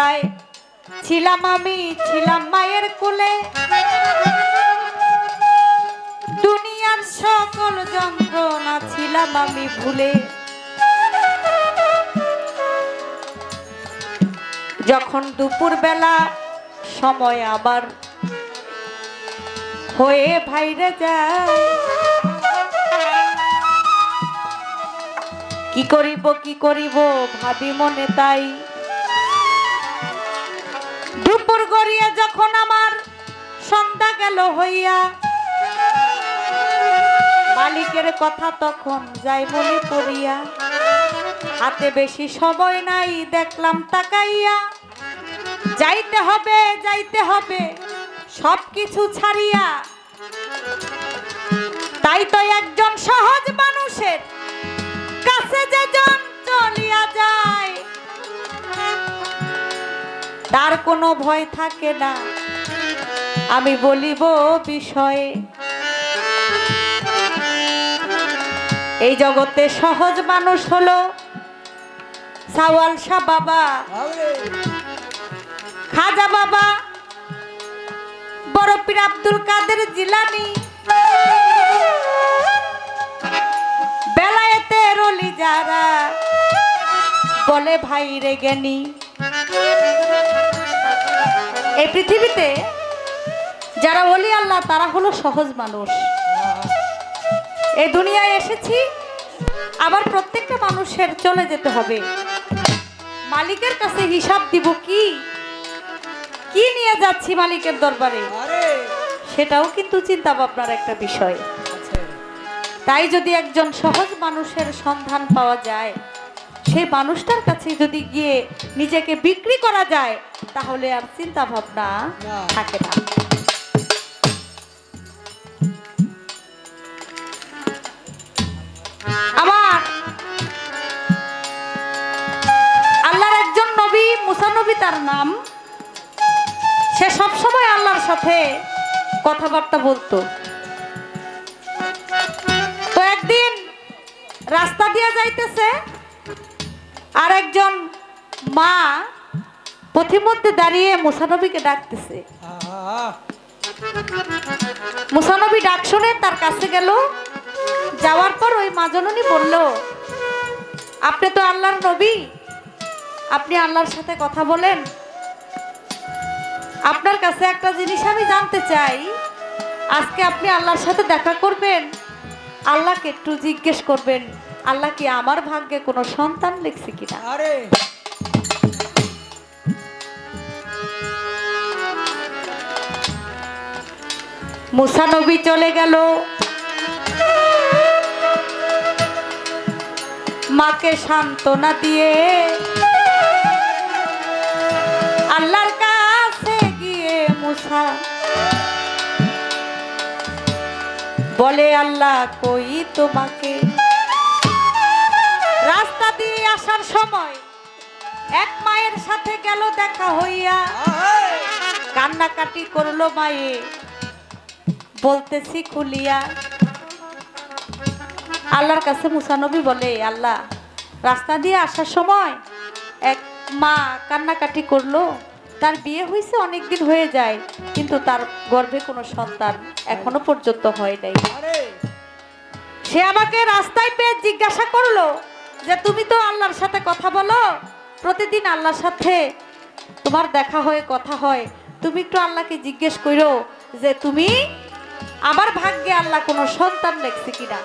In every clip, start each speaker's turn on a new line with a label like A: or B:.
A: বেলায় ছিলাম আমি, ছিলাম মায়ের কোলে। দুনিয়ার সকল যন্ত্রণা ছিলাম আমি ভুলে। যখন দুপুর বেলা সময় আবার হয়ে ভাইরে যায়, কি করিব কি করিব, ভাবি মনে তাই। গড়িয়ে যখন আমার সন্ধ্যা গেল হইয়া, মালিকের কথা তখন যাই মনে পড়িয়া, হাতে বেশি সময় নাই, দেখলাম তাকাইয়া, যাইতে হবে যাইতে হবে সব কিছু ছাড়িয়া, তাই তো একজন সহজ মানুষের কাছে যে জন চলিয়া যায়। তার কোনো ভয় থাকে না। আমি বলিব বিষয়ে, এই জগতে সহজ মানুষ হলো সাওয়াল শাহ বাবা। খাজা বাবা, বড় আব্দুল কাদের জিলানি। বেলায়েতে রলি যারা, বলে ভাই রে জ্ঞানী এই পৃথিবীতে যারা বলি আল্লাহ তারা হলো সহজ মানুষ। এই দুনিয়ায় এসেছি আবার প্রত্যেকটা মানুষের চলে যেতে হবে। মালিকের কাছে হিসাব দিব কি? কি নিয়ে যাচ্ছি মালিকের দরবারে? সেটাও কিন্তু চিন্তা ভাবনার একটা বিষয়।
B: আচ্ছা।
A: তাই যদি একজন সহজ মানুষের সন্ধান পাওয়া যায় সেই মানুষটার কাছে যদি গিয়ে নিজেকে বিক্রি করা যায় তাহলে আর চিন্তা ভাবনা থাকে না। আমার আল্লাহর একজন নবী মুসা নবী তার নাম। সে সবসময় আল্লাহর সাথে কথাবার্তা বলতো। তো একদিন রাস্তা দিয়ে যাইতেছে আর একজন মা পথিমধ্যে দাঁড়িয়ে মুসানবীকে ডাকতেছে। মুসানবী ডাক শুনে তার কাছে গেল। যাওয়ার পর ওই মা জননী বলল, আপনি তো আল্লাহর নবী। আপনি আল্লাহর সাথে কথা বলেন। আপনার কাছে একটা জিনিস আমি জানতে চাই। আজকে আপনি আল্লাহর সাথে দেখা করবেন। আল্লাহকে একটু জিজ্ঞেস করবেন। আল্লাহ কি আমার ভাগ্যে কোনো সন্তান লিখছে কিনা?
B: আরে।
A: মুসা নবী চলে গেল। মাকে সান্ত্বনা দিয়ে আল্লাহর কাছে গিয়ে মুসা বলে আল্লাহ কই তোমাকে? আসার সময় এক মায়ের সাথে গেল দেখা হইয়া। কান্নাকাটি করল মায়ে। বলতেছি খুলিয়া। আল্লাহর কাছে মুসানবী বলে আল্লাহ রাস্তা দিয়ে আসার সময় এক মা কান্নাকাটি করল। তার বিয়ে হয়েছে অনেক দিন হয়ে যায় কিন্তু তার গর্ভে কোনো সন্তান এখনও পর্যন্ত হয় নাই। সে আমাকে রাস্তায় পেয়ে জিজ্ঞাসা করল যে তুমি তো আল্লাহর সাথে কথা বলো, প্রতিদিন আল্লাহর সাথে তোমার দেখা হয় কথা হয়। তুমি একটু আল্লাহকে জিজ্ঞেস করো যে তুমি আমার ভাগ্যে আল্লাহ কোনো সন্তান লেখছে কিনা?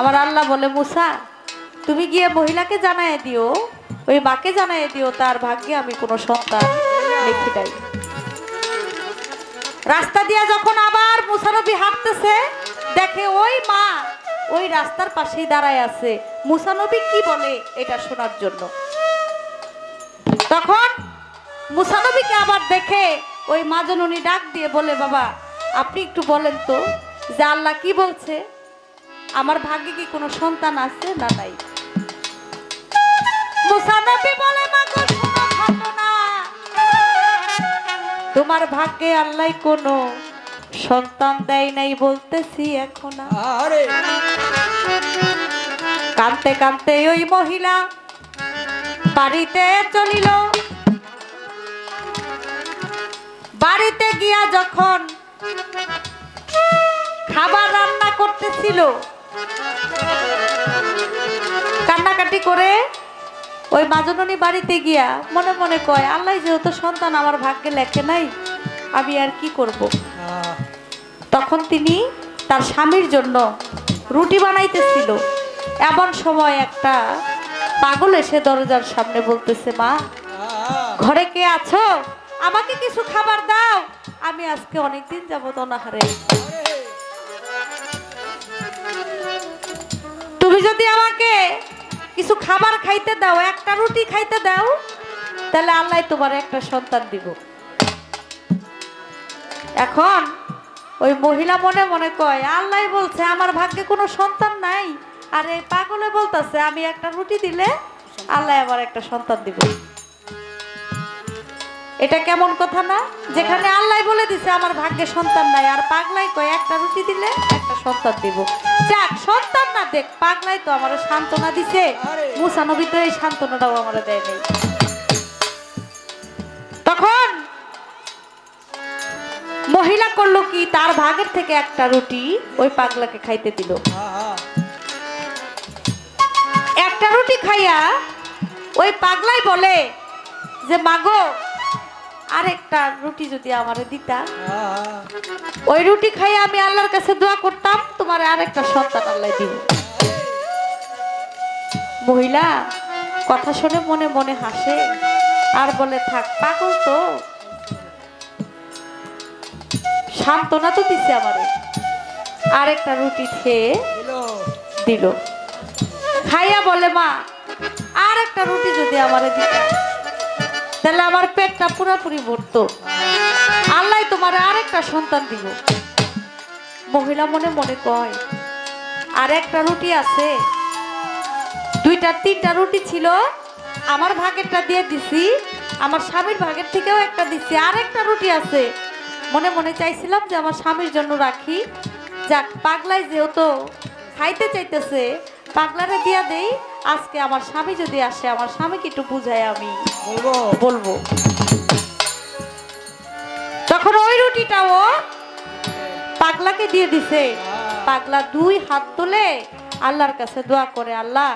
A: আমার আল্লাহ বলে, মুসা, তুমি গিয়ে মহিলাকে জানায় দিও, ওই মাকে জানায় দিও, তার ভাগ্যে আমি কোনো সন্তান লিখি নাই। রাস্তা দিয়ে যখন আবার মুসানবী হাঁটতেছে, দেখে ওই মা ওই রাস্তার পাশেই দাঁড়ায় আছে। মুসানবী কি বলে এটা শোনার জন্য? তখন মুসানবীকে আবার দেখে ওই মাজনুনি ডাক দিয়ে বলে, বাবা, আপনি একটু বলেন তো যে আল্লাহ কি বলছে? আমার ভাগ্যে কি কোনো সন্তান আছে না নাই? মুসা নবী বলে তোমার ভাগ্যে আল্লাহ কোনো সন্তান দেয় নাই বলতেছি এখন
B: আরে।
A: কানতে কানতে ওই মহিলা বাড়িতে চলিল। বাড়িতে গিয়া যখন খাবার রান্না করতেছিল কান্নাকাটি করে ওই মাজননী বাড়িতে গিয়া মনে মনে কয় আল্লাহ যেহেতু সন্তান আমার ভাগ্যে লেখে নাই আমি আর কি করব। তখন তিনি তার স্বামীর জন্য রুটি বানাইতেছিল। এমন সময় একটা পাগল এসে দরজার সামনে বলতেছে, মা, ঘরে কে আছো? আমাকে কিছু খাবার দাও। আমি আজকে অনেকদিন যাবত অনাহারে। তুমি যদি আমাকে কিছু খাবার খাইতে দাও, একটা রুটি খাইতে দাও, তাহলে আল্লাহ তোমার একটা সন্তান দিব। এখন ওই মহিলা মনে মনে কয় আল্লাহ বলছে আমার ভাগ্যে কোনো সন্তান নাই। আর এই পাগলে বলতেছে আমি একটা রুটি দিলে আল্লাহ আমার একটা সন্তান দিব। এটা কেমন কথা না? যেখানে আল্লাহ বলে দিছে আমার ভাগ্যে সন্তান নাই। আর পাগলাই কয় একটা রুটি দিলে একটা সন্তান দিব। যাক সন্তান না দেখ পাগলাই তো আমার সান্ত্বনা দিছে। মুসানবী তো এই সান্ত্বনাটাও আমার দেয় নেই। তখন মহিলা করল কি? তার ভাগের থেকে একটা রুটি ওই পাগলাকে খাইতে দিল। একটা রুটি খাইয়া ওই পাগলাই বলে যে, মাগো, আরেকটা রুটি যদি আমারে দিতা। ওই রুটি খাইয়া আমি আল্লাহর কাছে দোয়া করতাম, তোমার আরেকটা সন্তান আল্লাহ দিব। মহিলা কথা শুনে মনে মনে হাসে, আর বলে, থাক, পাগল তো। সান্ত্বনা তো দিছে আমারে আরেকটা রুটি খেয়ে
B: দিলো।
A: খাইয়া বলে মা আর একটা রুটি যদি আমারে দিত। তাহলে আমার পেটটা পুরোপুরি ভরতো। আল্লাহ তোমার আরেকটা সন্তান দিব মহিলা মনে মনে কয় আর একটা রুটি আছে। দুইটা তিনটা রুটি ছিল আমার ভাগেরটা দিয়ে দিছি আমার স্বামীর ভাগের থেকেও একটা দিছি আর একটা রুটি আছে। মনে মনে চাইছিলাম যে আমার স্বামীর জন্য রাখি। যাক পাগলাই যেহেতু খাইতে চাইতেছে পাগলারে দিয়া দেই আজকে আমার স্বামী যদি আসে আমার স্বামীকে একটু বুঝাই আমি।
B: বলব?
A: বলব। তখন ওই রুটিটাও পাগলাকে দিয়ে দিছে। পাগলা দুই হাত তুলে আল্লাহর কাছে দোয়া করে আল্লাহ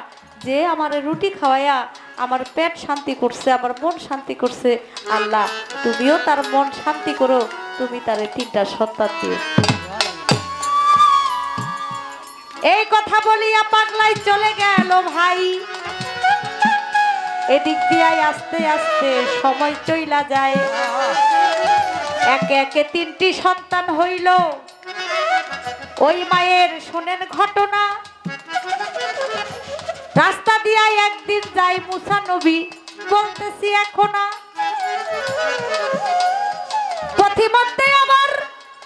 A: যে আমার রুটি খাওয়াইয়া আমার পেট শান্তি করছে আমার মন শান্তি করছে আল্লাহ তুমিও তার মন শান্তি করো তুমি তারে তিনটা সন্তান দিও। এই কথা বলিয়া পাগলাই চলে গেল ভাই। এদিক দিয়ে আস্তে আস্তে সময় চইলা যায়। একে একে তিনটি সন্তান হইল। ওই মায়ের শোনেন ঘটনা। রাস্তা দিয়া একদিন যাই মুসা নবী বলতেছি, এখন পথিমধ্যে আবার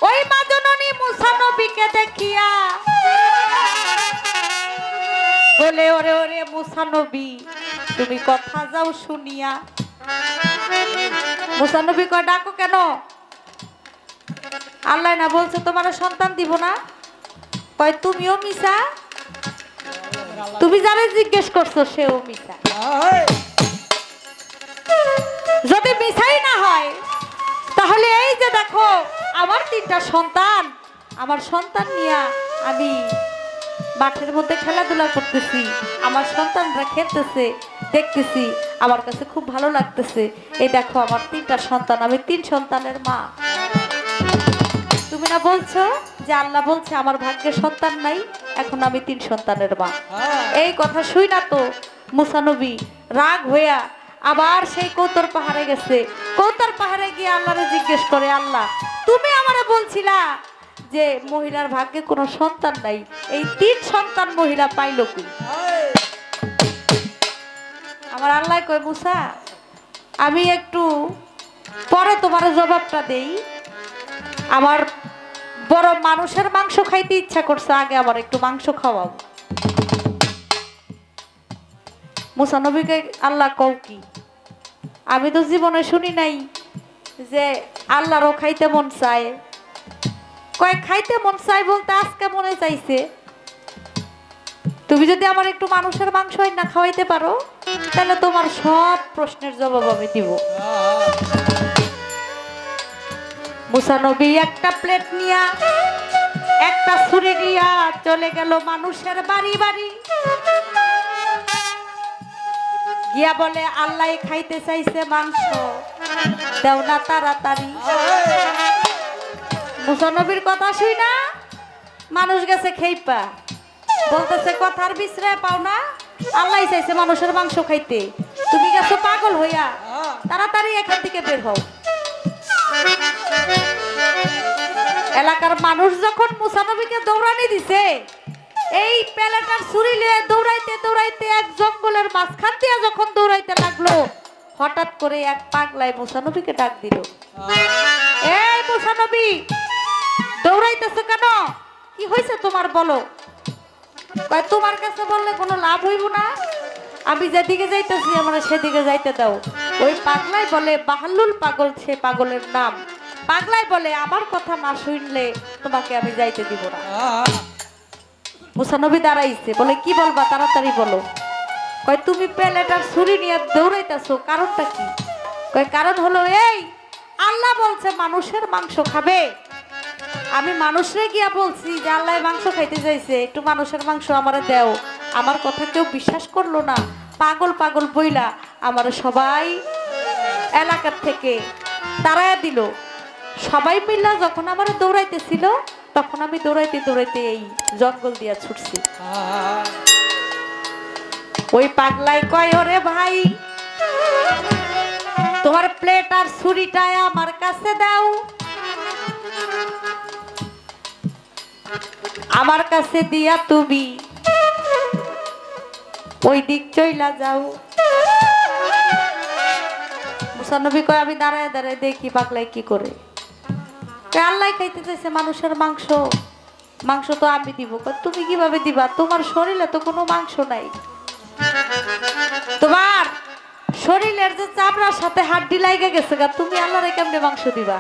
A: ওই মা জননী মুসা নবীকে দেখিয়া বলে ওরে ওরে মুসা নবী তুমি কথা যাও শুনিয়া। মুসা নবী কয় ডাকো কেন? আল্লাহ না বলছে তোমার সন্তান দিব না? কয় তুমিও মিশা তুমি যারা জিজ্ঞেস করছ সেও মিশা যদি মিশাই না হয় তাহলে এই যে দেখো আমার তিনটা সন্তান। আমার সন্তান নিয়ে আমি মাঠের মধ্যে খেলাধুলা করতেছি। আমার সন্তানরা খেলতেছে দেখতেছি। আমার কাছে খুব ভালো লাগতেছে। এই দেখো আমার তিনটা সন্তান আমি তিন সন্তানের মা। তুমি না বলছো যে আল্লাহ বলছে আমার ভাগ্যে সন্তান নাই এখন আমি তিন সন্তানের মা। এই কথা শুই না তো মুসানবী রাগ হইয়া আবার সেই কৌতর পাহাড়ে গেছে। কৌতর পাহাড়ে গিয়ে আল্লাহরে জিজ্ঞেস করে, আল্লাহ, তুমি আমারে বলছিলা যে মহিলার ভাগ্যে কোনো সন্তান নাই। এই তিন সন্তান মহিলা পাইল কি আমার আল্লাহ কয়, মুসা, আমি একটু পরে তোমার জবাবটা দেই। আমার বড় মানুষের মাংস খাইতে ইচ্ছা করছে, আগে আমার একটু মাংস খাওয়াও। মুসা নবীকে আল্লাহ কও কি? আমি তো জীবনে শুনি নাই যে আল্লাহরও খাইতে মন চায়। কয়, খাইতে মন চাই বলতে আজকে মনে চাইছে। তুমি যদি আমার একটু মানুষের মাংস না খাওয়াইতে পারো, তাহলে তোমার সব প্রশ্নের জবাব আমি দিব। মুসানবী একটা প্লেট নিয়া, একটা ছুরি নিয়া চলে গেল মানুষের বাড়ি বাড়ি। গিয়া বলে, আল্লাহ খাইতে চাইছে মাংস। দেও না তাড়াতাড়ি। মুসানবীর কথা শুই না, মানুষ গেছে খেইপা। বলতেছে, কথার বিশ্রয় পাও না, আল্লাহ চাইছে মানুষের মাংস খাইতে। তুমি গেছো পাগল হইয়া, তাড়াতাড়ি এখান থেকে বের হও। এলাকার মানুষ যখন মুসানবীকে দৌড়ানি দিছে এই প্যালেটার ছুরি লিয়ে দৌড়াইতে দৌড়াইতে এক জঙ্গলের মাঝখান দিয়ে যখন দৌড়াইতে লাগল, হঠাৎ করে এক পাগলায় মুসানবীকে ডাক দিল। এই মুসানবী দৌড়াইতেছো কেন? কি হয়েছে তোমার বলো? তোমার কাছে বললে কোনো লাভ হইব না। আমি যেদিকে যাইতেছি, আমার সেদিকে যাইতে দাও। ওই পাগলাই বলে, বাহাল্লুল পাগল সে পাগলের নাম। পাগলাই বলে, আমার কথা না শুনলে তোমাকে আমি যাইতে দিব না। মুসানবী দাঁড়াইছে, বলে, কি বলবা, তাড়াতাড়ি বলো। কয়, তুমি প্লেটার ছুরি নিয়ে দৌড়াইতেছো, কারণটা কি? কয়, কারণ হলো এই, আল্লাহ বলছে মানুষের মাংস খাবে। আমি মানুষরে গিয়া বলছি যে, আল্লাহ মাংস খাইতে চাইছে, একটু মানুষের মাংস আমারে দেও। আমার কথা কেউ বিশ্বাস করল না। পাগল পাগল বইলা আমার সবাই এলাকার থেকে তারায়া দিল। সবাই মিল্লা যখন আমার দৌড়াইতেছিল তখন আমি দৌড়াইতে দৌড়াইতে এই জঙ্গল দিয়া ছুটছি। ওই পাগলাই কয়, ওরে ভাই, তোমার প্লেট আর ছুরিটায় আমার কাছে দাও। আমার কাছে দিয়া তুমি ওই দিক চইলা যাও। মুসানবী কয়, আমি দাঁড়ায় দাঁড়ায় দেখি পাগলাই কি করে? আল্লাহ খাইতে চাইছে মানুষের মাংস। মাংস তো আমি দিব। তুমি কীভাবে দিবা? তোমার শরীরে তো কোনো মাংস নাই। তোমার শরীরের যে চামড়ার সাথে হাড্ডি লাইগে গেছে গা, তুমি আল্লাহরে কেমনে মাংস দিবা?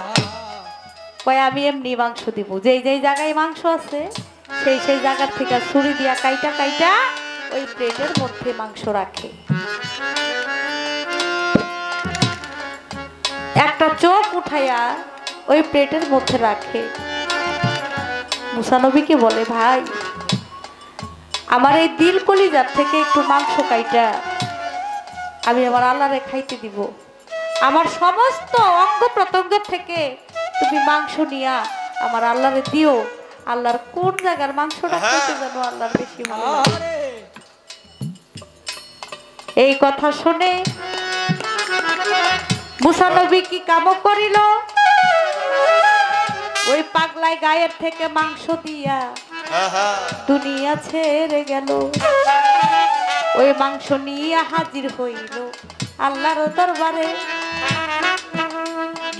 A: কয়, আমি এমনি মাংস দিব। যেই যেই জায়গায় মাংস আছে, সেই সেই জায়গার থেকে ছুরি দিয়া কাইটা কাইটা ওই প্লেটের মধ্যে মাংস রাখে। একটা চোখ উঠাইয়া ওই প্লেটের মধ্যে রাখে। মুসানবীকে বলে ভাই আমার এই দিল কলিজার থেকে একটু মাংস কাইটা। আমি আমার আল্লাহরে খাইতে দিব। আমার সমস্ত অঙ্গ প্রত্যঙ্গের থেকে তুমি মাংস নিয়া আমার আল্লাহরে দিও। আল্লাহর কোন জায়গার মাংসটা খেতে জানো আল্লাহর বেশি ভালো এই কথা শুনে মুসানবী কি কাম করিল? ওই পাগলাই গায়ের থেকে মাংস দিয়া দুনিয়া ছেড়ে গেল। ওই মাংস নিয়ে হাজির হইল আল্লাহর দরবারে।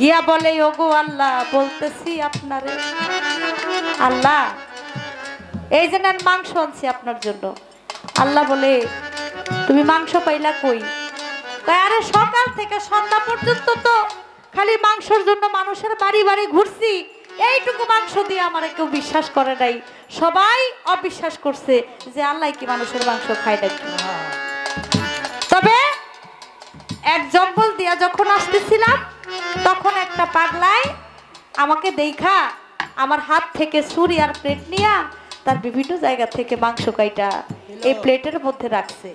A: গিয়া বলে ওগো আল্লাহ বলতেছি আপনারে। আল্লাহ এই যে নেন মাংস আনছি আপনার জন্য। আল্লাহ বলে তুমি মাংস পাইলা কই? আরে সকাল থেকে সন্ধ্যা পর্যন্ত তো খালি মাংসর জন্য মানুষের বাড়ি বাড়ি ঘুরছি। এইটুকু মাংস দিয়ে আমার কেউ বিশ্বাস করে নাই। সবাই অবিশ্বাস করছে যে আল্লাহ কি মানুষের মাংস খায় নাকি তবে এক জঙ্গল দিয়া যখন আসতেছিলাম তখন একটা পাগলায় আমাকে দেখা আমার হাত থেকে ছুরি আর প্লেট নিয়া তার বিভিন্ন জায়গা থেকে মাংস কাইটা এই প্লেটের মধ্যে রাখছে।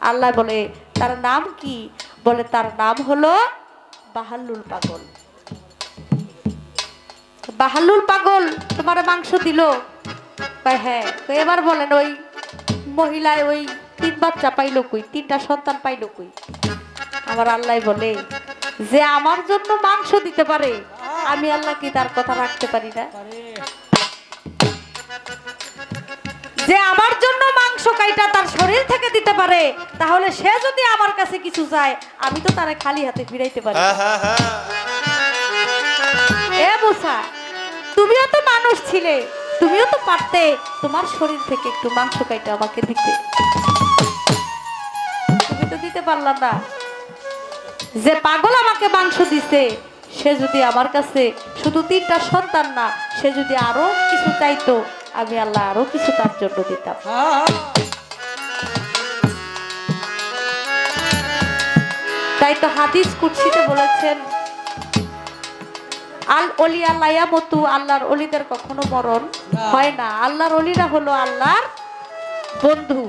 A: আল্লাহ বলে তার নাম কি? বলে তার নাম হলো বাহাল্লুল পাগল। বাহাল্লুল পাগল তোমার মাংস দিল। হ্যাঁ তো এবার বলেন ওই মহিলায় ওই তিন বাচ্চা পাইলো কই? তিনটা সন্তান পাইলো কই? আমার আল্লাহ বলে যে আমার জন্য মাংস দিতে পারে আমি আল্লাহ কি তার কথা রাখতে পারি না? যে আমার জন্য মাংস কাইটা তার শরীর থেকে দিতে পারে তাহলে সে যদি আমার কাছে কিছু চায় আমি তো তারে খালি হাতে ফিরাইতে পারি। এ মুসা তুমিও তো মানুষ ছিলে। তুমিও তো পারতে। তোমার শরীর থেকে একটু মাংস কাইটা আমাকে দিতে। তুমি তো দিতে পারলাম না। যে পাগল আমাকে মাংস দিছে, সে যদি আমার কাছে শুধু তিনটা সন্তান না, সে যদি আরও কিছু চাইতো, আমি আল্লাহ আরও কিছু তার জন্য দিতাম। তাই তো হাদিস কুৎসিতে বলেছেন আল অলিয়া লায়ামতু আল্লাহর অলিদের কখনো মরণ হয় না। আল্লাহর অলিরা হলো আল্লাহর বন্ধু।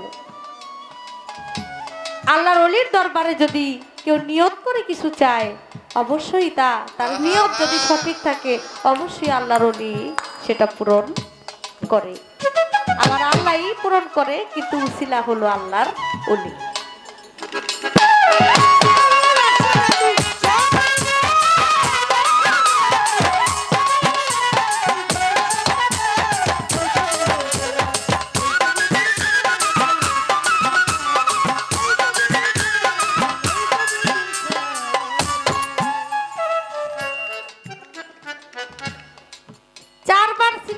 A: আল্লাহর অলির দরবারে যদি কেউ নিয়ত করে কিছু চায় অবশ্যই তা তার নিয়ত যদি সঠিক থাকে অবশ্যই আল্লাহর অলি সেটা পূরণ করে। আমার আল্লাহই পূরণ করে কিন্তু উসিলা হলো আল্লাহর অলি।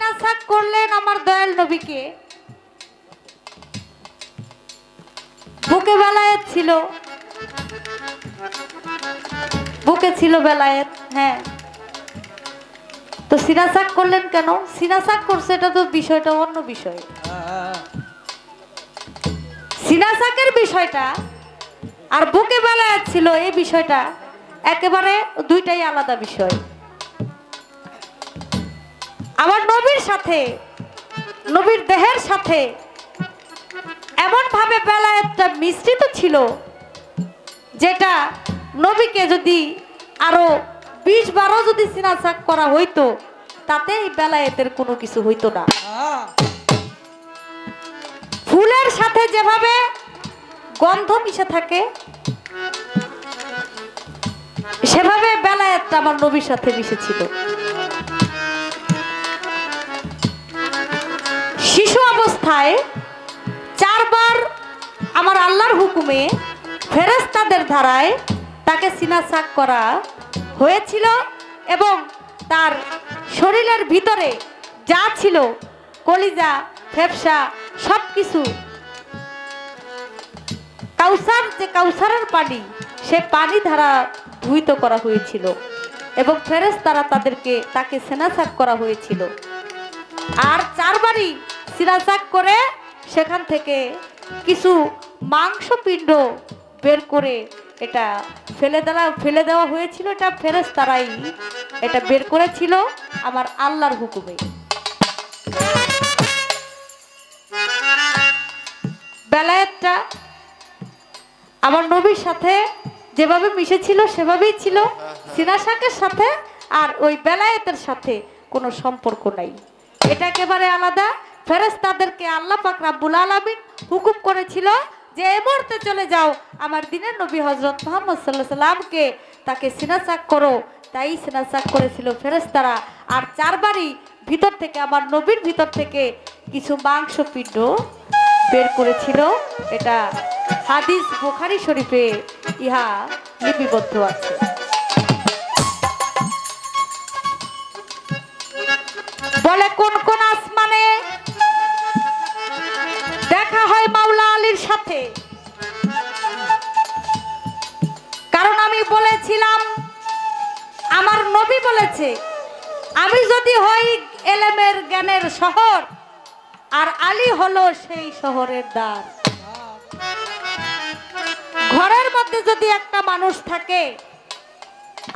A: চারবার করলেন আমার দয়াল নবীকে। বুকে বেলায়েত ছিল। বুকে ছিল বেলায়েত হ্যাঁ। তো সিনাসাক করলেন কেন? সিনাসাক করছে, এটা তো বিষয়টা অন্য বিষয়। সিনাসাকের বিষয়টা আর বুকে বেলায়েত ছিল এই বিষয়টা একেবারে দুইটাই আলাদা বিষয়। আমার নবীর সাথে, নবীর দেহের সাথে এমন ভাবে বেলায়েতটা মিশ্রিত ছিল যেটা নবীকে যদি আরও বিশ বারো যদি সিনাচাক করা হইতো, তাতে এই বেলায়েতের কোনো কিছু হইতো না। ফুলের সাথে যেভাবে গন্ধ মিশে থাকে, সেভাবে বেলায়েতটা আমার নবীর সাথে মিশেছিল। শিশু অবস্থায় চারবার আমার আল্লাহর হুকুমে ফেরেস্তাদের ধারায় তাকে সিনাসাক করা হয়েছিল এবং তার শরীরের ভিতরে যা ছিল, কলিজা, ফেফসা সব কিছু কাউসার যে কাউসারের পানি, সে পানি ধারা ধুইত করা হয়েছিল এবং ফেরেস্তারা তাদেরকে তাকে সেনাসাক করা হয়েছিল। আর চারবারই সিরাজাক করে সেখান থেকে কিছু মাংসপিণ্ড বের করে এটা ফেলে দেওয়া ফেলে দেওয়া হয়েছিল। এটা ফেরেস তারাই এটা বের করেছিল আমার আল্লাহর হুকুমে। বেলায়েতটা আমার নবীর সাথে যেভাবে মিশেছিল, সেভাবেই ছিল। সিনাশাকের সাথে আর ওই বেলায়েতের সাথে কোনো সম্পর্ক নাই। এটা একেবারে আলাদা। ফেরেস তাদেরকে আল্লাহ পাক রাব্বুল আলামিন হুকুম করেছিল যে এই মুহূর্তে চলে যাও, আমার দিনের নবী হজরত মোহাম্মদ সাল্লাহ সাল্লামকে তাকে সিনাচাক করো। তাই সিনাচাক করেছিল ফেরেস্তারা আর চারবারই ভিতর থেকে, আমার নবীর ভিতর থেকে কিছু মাংস পিণ্ড বের করেছিল। এটা হাদিস বোখারি শরীফে ইহা লিপিবদ্ধ আছে। বলে, কোন কোন আসমানে সাথে কারণ আমি বলেছিলাম, আমার নবী বলেছে, আমি যদি হই এলেমের জ্ঞানের শহর, আর আলী হলো সেই শহরের দ্বার। ঘরের মধ্যে যদি একটা মানুষ থাকে,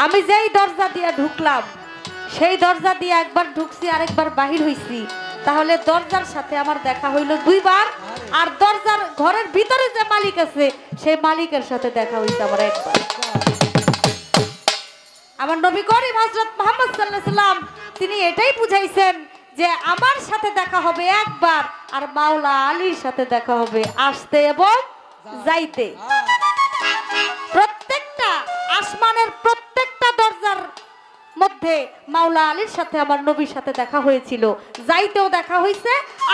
A: আমি যেই দরজা দিয়ে ঢুকলাম, সেই দরজা দিয়ে একবার ঢুকছি, আরেকবার বাহির হইছি, তাহলে দরজার সাথে আমার দেখা হইল দুইবার। আর দরজার ঘরের ভিতরে যে মালিক আছে সেই মালিকের সাথে দেখা হইছে আমার একবার। আমার নবী করিম হজরত মোহাম্মদ সাল্লাহ সাল্লাম তিনি এটাই বুঝাইছেন যে আমার সাথে দেখা হবে একবার আর মাওলা আলীর সাথে দেখা হবে আসতে এবং যাইতে। প্রত্যেকটা আসমানের প্রত্যেকটা দরজার মধ্যে মাওলা আলীর সাথে আমার নবীর সাথে দেখা হয়েছিল। যাইতেও দেখা হয়েছে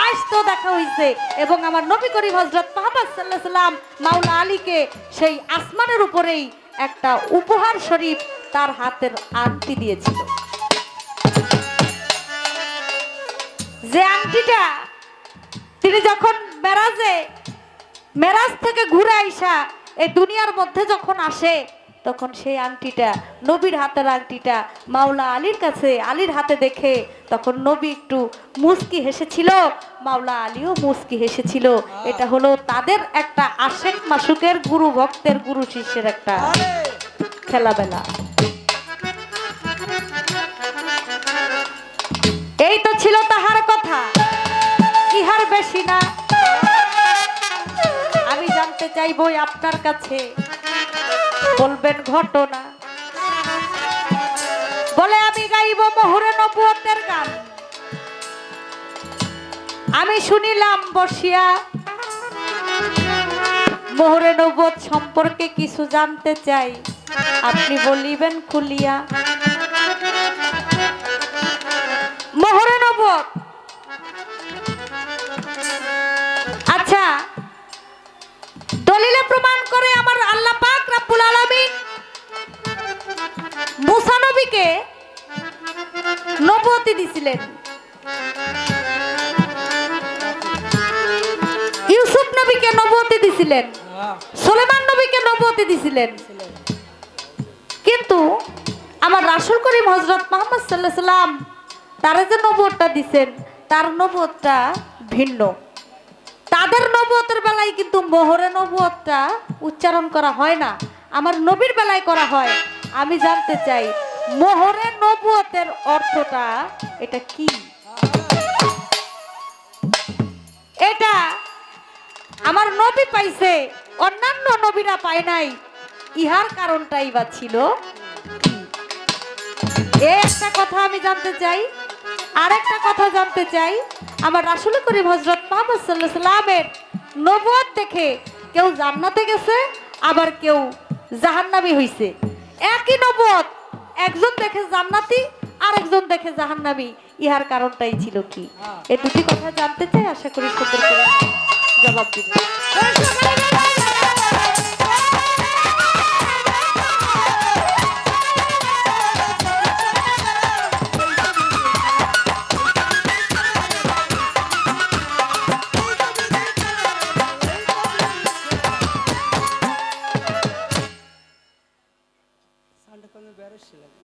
A: আসতেও দেখা হয়েছে এবং আমার নবী করিম হজরত মোহাম্মদ সাল্লাহ সাল্লাম মাওলা আলীকে সেই আসমানের উপরেই একটা উপহার শরীফ তার হাতের আংটি দিয়েছিল। যে আংটিটা তিনি যখন মেরাজে, মেরাজ থেকে ঘুরে আইসা এই দুনিয়ার মধ্যে যখন আসে তখন সেই আংটিটা নবীর হাতের আংটিটা মাওলা আলীর কাছে আলীর হাতে দেখে তখন নবী একটু মুস্কি হেসেছিল মাওলা আলীও মুস্কি হেসেছিল। এটা হলো তাদের একটা আশেক মাসুকের গুরু ভক্তের গুরু শিষ্যের একটা খেলাবেলা। এই তো ছিল তাহার কথা। ইহার বেশি না। আমি জানতে চাইবই আপনার কাছে। বলবেন ঘটনা। বলে, আমি গাইব মোহরে নবুয়তের গান। আমি শুনিলাম বসিয়া, মোহরে নবুয়ত সম্পর্কে কিছু জানতে চাই। আপনি বলিবেন খুলিয়া। মোহরে নবুয়ত। আচ্ছা দলিলে প্রমাণ করে আমার আল্লাহ রাব্বুল আলামিন মুসা নবুয়তি দিছিলেন। ইউসুফ নবীকে নবুয়তি দিছিলেন। সুলেমান নবীকে নবুয়তি দিছিলেন। কিন্তু আমার রাসূল করিম হযরত মুহাম্মদ আলাইহি সাল্লাম তারা যে নবুয়তটা দিছেন, তার নবুয়তটা ভিন্ন। তাদের নবুয়তের বেলায় কিন্তু মোহরে নবুয়তটা উচ্চারণ করা হয় না, আমার নবীর বেলায় করা হয়। আমি জানতে চাই মোহরে নবুয়তের অর্থটা এটা কি? এটা আমার নবী পাইছে, অন্যান্য নবীরা পায় নাই, ইহার কারণটাই বা ছিল একটা কথা আমি জানতে চাই, আরেকটা কথা জানতে চাই আমার রাসুল করিম হজরত মোহাম্মদ সাল্লাহ সাল্লামের নবুয়ত দেখে কেউ জান্নাতে গেছে, আবার কেউ জাহান্নামি হইছে। একই নবদ একজন দেখে জান্নাতি আর একজন দেখে জাহান্নামি। ইহার কারণটাই ছিল কি? এই দুটি কথা জানতে চাই, আশা করি সুন্দর করে জবাব দিবে